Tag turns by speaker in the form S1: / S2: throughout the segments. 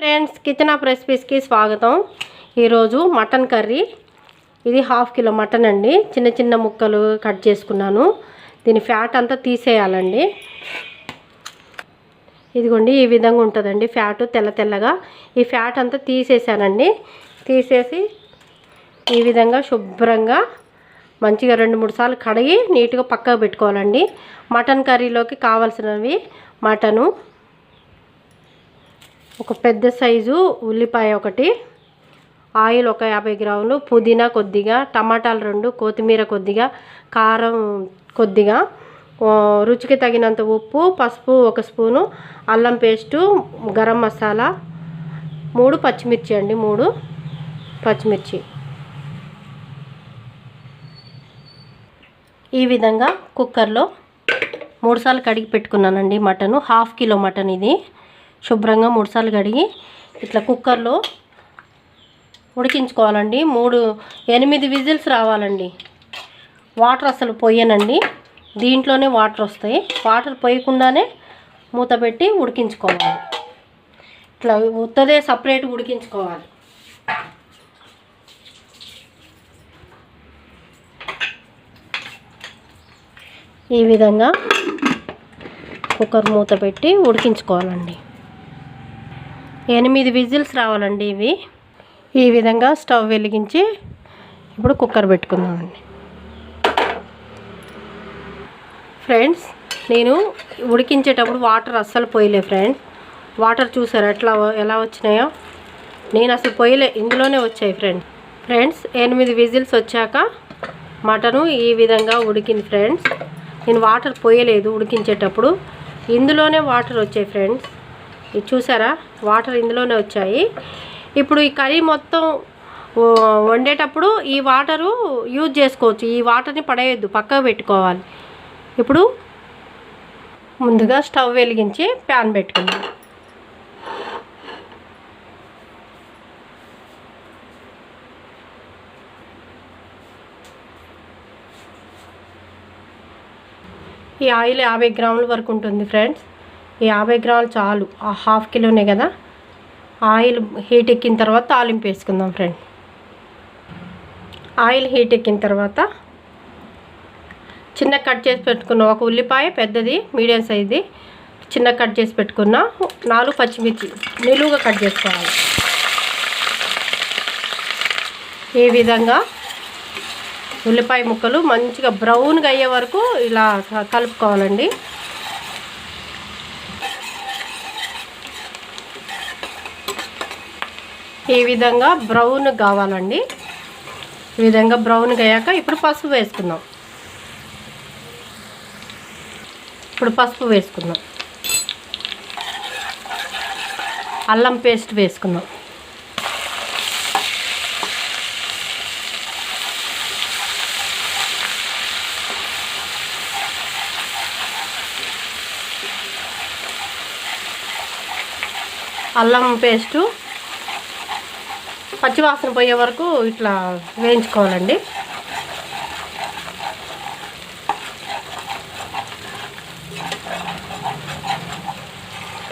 S1: Friends kitchen of రెసిపీస్కి స్వాగతం. ఈరోజు మటన్ కర్రీ. ఇది హాఫ్ కిలో మటన్ అండి. చిన్న చిన్న ముక్కలు కట్ చేసుకున్నాను. దీని ఫ్యాట్ అంతా తీసేయాలండి. ఇదిగోండి ఈ విధంగా ఉంటుందండి ఫ్యాట్ తెల్ల తెల్లగా. ఈ ఫ్యాట్ అంతా తీసేసానండి. తీసేసి ఈ విధంగా శుభ్రంగా మంచిగా రెండు మూడు సార్లు కడిగి నీట్గా పక్కకు పెట్టుకోవాలండి. మటన్ కర్రీలోకి కావాల్సినవి మటను ఒక పెద్ద సైజు ఉల్లిపాయ ఒకటి ఆయిల్ ఒక యాభై గ్రాములు పుదీనా కొద్దిగా టమాటాలు రెండు కొత్తిమీర కొద్దిగా కారం కొద్దిగా రుచికి తగినంత ఉప్పు పసుపు ఒక స్పూను అల్లం పేస్టు గరం మసాలా మూడు పచ్చిమిర్చి అండి మూడు పచ్చిమిర్చి. ఈ విధంగా కుక్కర్లో మూడుసార్లు కడిగి పెట్టుకున్నానండి మటను హాఫ్ కిలో మటన్ ఇది. శుభ్రంగా మూడుసార్లు కడిగి ఇట్లా కుక్కర్లో ఉడికించుకోవాలండి. మూడు ఎనిమిది విజిల్స్ రావాలండి. వాటర్ అసలు పోయనండి. దీంట్లోనే వాటర్ వస్తాయి. వాటర్ పోయకుండానే మూత పెట్టి ఉడికించుకోవాలి. ఇట్లా ఉత్తదే సపరేట్ ఉడికించుకోవాలి. ఈ విధంగా కుక్కర్ మూత పెట్టి ఉడికించుకోవాలండి. ఎనిమిది విజిల్స్ రావాలండి ఇవి. ఈ విధంగా స్టవ్ వెలిగించి ఇప్పుడు కుక్కర్ పెట్టుకుందామండి. ఫ్రెండ్స్ నేను ఉడికించేటప్పుడు వాటర్ అస్సలు పోయలే ఫ్రెండ్స్. వాటర్ చూసారు ఎట్లా ఎలా వచ్చినాయో? నేను అసలు పోయలే ఇందులోనే వచ్చాయి ఫ్రెండ్స్. ఫ్రెండ్స్ ఎనిమిది విజిల్స్ వచ్చాక మటను ఈ విధంగా ఉడికింది ఫ్రెండ్స్. నేను వాటర్ పోయలేదు ఉడికించేటప్పుడు. ఇందులోనే వాటర్ వచ్చాయి ఫ్రెండ్స్. ఇది చూసారా? వాటర్ ఇందులోనే వచ్చాయి. ఇప్పుడు ఈ కర్రీ మొత్తం వండేటప్పుడు ఈ వాటరు యూజ్ చేసుకోవచ్చు. ఈ వాటర్ని పడేయద్దు పక్కకు పెట్టుకోవాలి. ఇప్పుడు ముందుగా స్టవ్ వెలిగించి ప్యాన్ పెట్టుకుందాం. ఈ ఆయిల్ యాభై గ్రాముల వరకు ఉంటుంది ఫ్రెండ్స్. యాభై గ్రాములు చాలు. హాఫ్ కిలోనే కదా? ఆయిల్ హీట్ ఎక్కిన తర్వాత తాలింపు వేసుకుందాం ఫ్రెండ్. ఆయిల్ హీట్ ఎక్కిన తర్వాత చిన్న కట్ చేసి పెట్టుకున్న ఒక ఉల్లిపాయ పెద్దది మీడియం సైజుది చిన్న కట్ చేసి పెట్టుకున్న నాలుగు పచ్చిమిర్చి నిలువుగా కట్ చేసుకోవాలి. ఈ విధంగా ఉల్లిపాయ ముక్కలు మంచిగా బ్రౌన్గా అయ్యే వరకు ఇలా కలుపుకోవాలండి. ఈ విధంగా బ్రౌన్ కావాలండి. ఈ విధంగా బ్రౌన్గా అయ్యాక ఇప్పుడు పసుపు వేసుకుందాం. ఇప్పుడు పసుపు వేసుకుందాం. అల్లం పేస్ట్ వేసుకుందాం. అల్లం పేస్టు పచ్చివాసన పోయే వరకు ఇట్లా వేయించుకోవాలండి.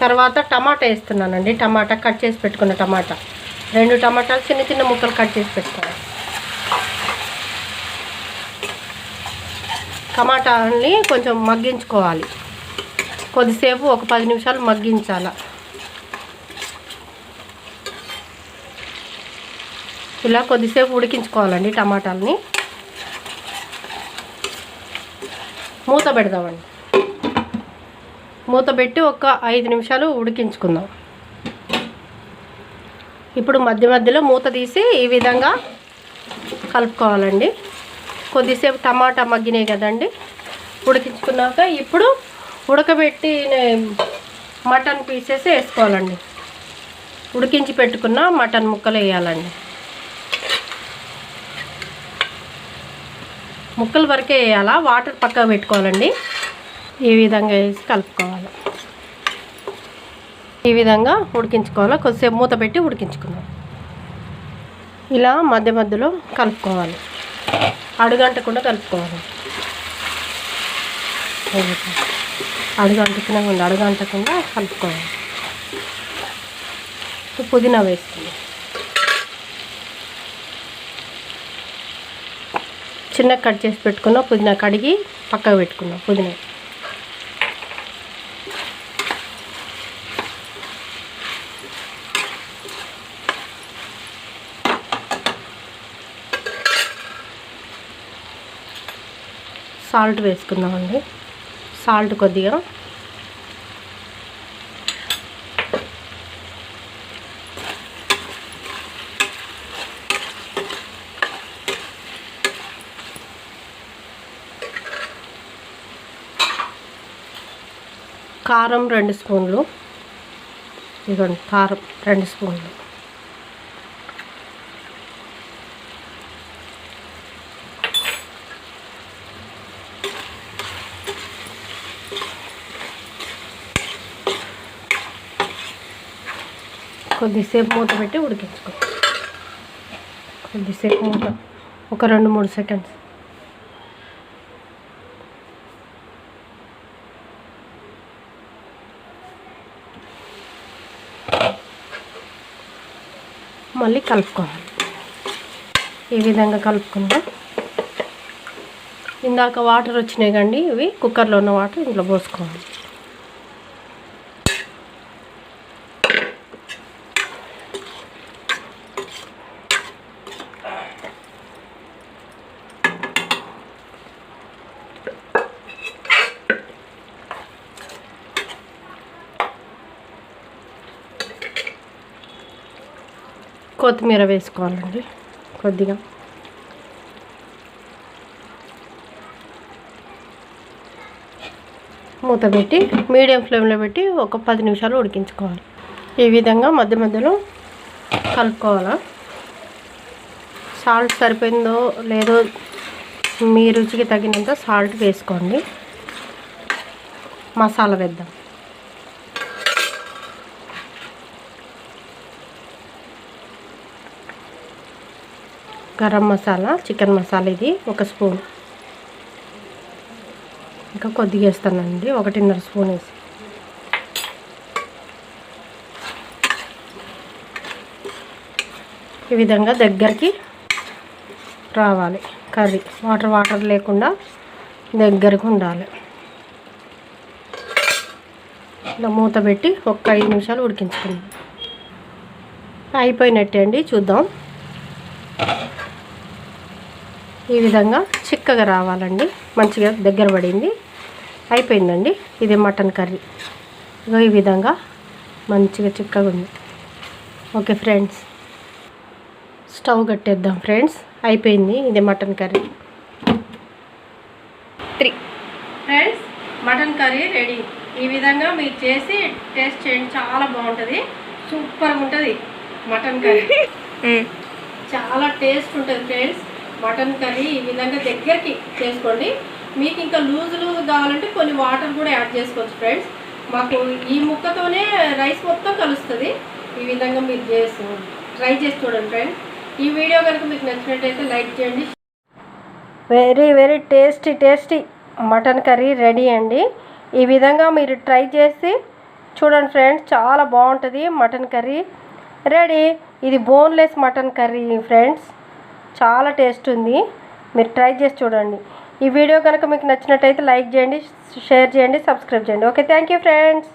S1: తర్వాత టమాటా వేస్తున్నానండి. టమాటా కట్ చేసి పెట్టుకున్న టమాటా. రెండు టమాటాలు చిన్న చిన్న ముక్కలు కట్ చేసి పెట్టుకోవాలి. టమాటాని కొంచెం మగ్గించుకోవాలి. కొద్దిసేపు ఒక పది నిమిషాలు మగ్గించాలి. ఇలా కొద్దిసేపు ఉడికించుకోవాలండి టమాటాలని. మూత పెడదామండి. మూత పెట్టి ఒక ఐదు నిమిషాలు ఉడికించుకుందాం. ఇప్పుడు మధ్య మధ్యలో మూత తీసి ఈ విధంగా కలుపుకోవాలండి. కొద్దిసేపు టమాటా మగ్గినాయి కదండి. ఉడికించుకున్నాక ఇప్పుడు ఉడకబెట్టి మటన్ పీసెస్ వేసుకోవాలండి. ఉడికించి పెట్టుకున్న మటన్ ముక్కలు వేయాలండి. ముక్కలు వరకే వేయాలా? వాటర్ పక్కకు పెట్టుకోవాలండి. ఈ విధంగా వేసి కలుపుకోవాలి. ఈ విధంగా ఉడికించుకోవాలి? కొద్దిసేపు మూత పెట్టి ఉడికించుకుందాం. ఇలా మధ్య మధ్యలో కలుపుకోవాలి. అడుగంటకుండా కలుపుకోవాలి. అడుగంటకుండా ఉంది అడుగంటకుండా కలుపుకోవాలి. పుదీనా వేసుకుందాం. చిన్న కట్ చేసి పెట్టుకున్న పుదీనా కడిగి పక్కకు పెట్టుకున్నాం పుదీనా. సాల్ట్ వేసుకుందామండి. సాల్ట్ కొద్దిగా కారం రెండు స్పూన్లు. ఇదిగోండి కారం రెండు స్పూన్లు. కొద్దిసేపు మూత పెట్టి ఉడికించుకో. కొద్దిసేపు మూత ఒక రెండు మూడు సెకండ్స్. మళ్ళీ కలుపుకోవాలి. ఈ విధంగా కలుపుకుందాం ఇందాక వాటర్ వచ్చినాయి కండి ఇవి కుక్కర్లో ఉన్న వాటర్ ఇందులో పోసుకోవాలి. కొత్తిమీర వేసుకోవాలండి కొద్దిగా. మూత పెట్టి మీడియం ఫ్లేమ్లో పెట్టి ఒక పది నిమిషాలు ఉడికించుకోవాలి. ఈ విధంగా మధ్య మధ్యలో కలుపుకోవాలా? సాల్ట్ సరిపోయిందో లేదో మీ రుచికి తగినంత సాల్ట్ వేసుకోండి. మసాలా వేద్దాం. గరం మసాలా చికెన్ మసాలా ఇది ఒక స్పూన్. ఇంకా కొద్దిగా వేస్తానండి ఒకటిన్నర స్పూన్ వేసి. ఈ విధంగా దగ్గరికి రావాలి కర్రీ. వాటర్ వాటర్ లేకుండా దగ్గరకు ఉండాలి. ఇలా మూత పెట్టి ఒక ఐదు నిమిషాలు ఉడికించుకుందాం. అయిపోయినట్టే అండి చూద్దాం. ఈ విధంగా చిక్కగా రావాలండి. మంచిగా దగ్గర పడింది. అయిపోయిందండి. ఇది మటన్ కర్రీ. ఇగో ఈ విధంగా మంచిగా చిక్కగా ఉంది. Okay friends. స్టవ్ కట్టేద్దాం ఫ్రెండ్స్. అయిపోయింది ఇది mutton curry.
S2: Three.
S1: Friends mutton curry ready. ఈ విధంగా మీరు చేసి టేస్ట్ చేయండి. చాలా బాగుంటుంది. సూపర్గా ఉంటుంది మటన్ కర్రీ. చాలా టేస్ట్ ఉంటుంది ఫ్రెండ్స్. మటన్ కర్రీ ఈ విధంగా దగ్గరికి చేసుకోండి. మీకు ఇంకా లూజ్ లూజ్ కావాలంటే కొన్ని వాటర్ కూడా యాడ్ చేసుకోవచ్చు ఫ్రెండ్స్. మాకు ఈ ముక్కతోనే రైస్ మొత్తం కలుస్తుంది. ఈ విధంగా మీరు చేసి ట్రై చేసి చూడండి ఫ్రెండ్స్. ఈ వీడియో కనుక మీకు నచ్చినట్టయితే లైక్ చేయండి. Very very tasty tasty mutton curry ready అండి. ఈ విధంగా మీరు ట్రై చేసి చూడండి ఫ్రెండ్స్ చాలా బాగుంటుంది మటన్ కర్రీ. రెడీ. ఇది బోన్లెస్ మటన్ కర్రీ ఫ్రెండ్స్. చాలా టేస్ట్ ఉంది. మీరు ట్రై చేసి చూడండి. ఈ వీడియో కనుక మీకు నచ్చినట్టయితే లైక్ చేయండి షేర్ చేయండి సబ్స్క్రైబ్ చేయండి. Okay thank you friends.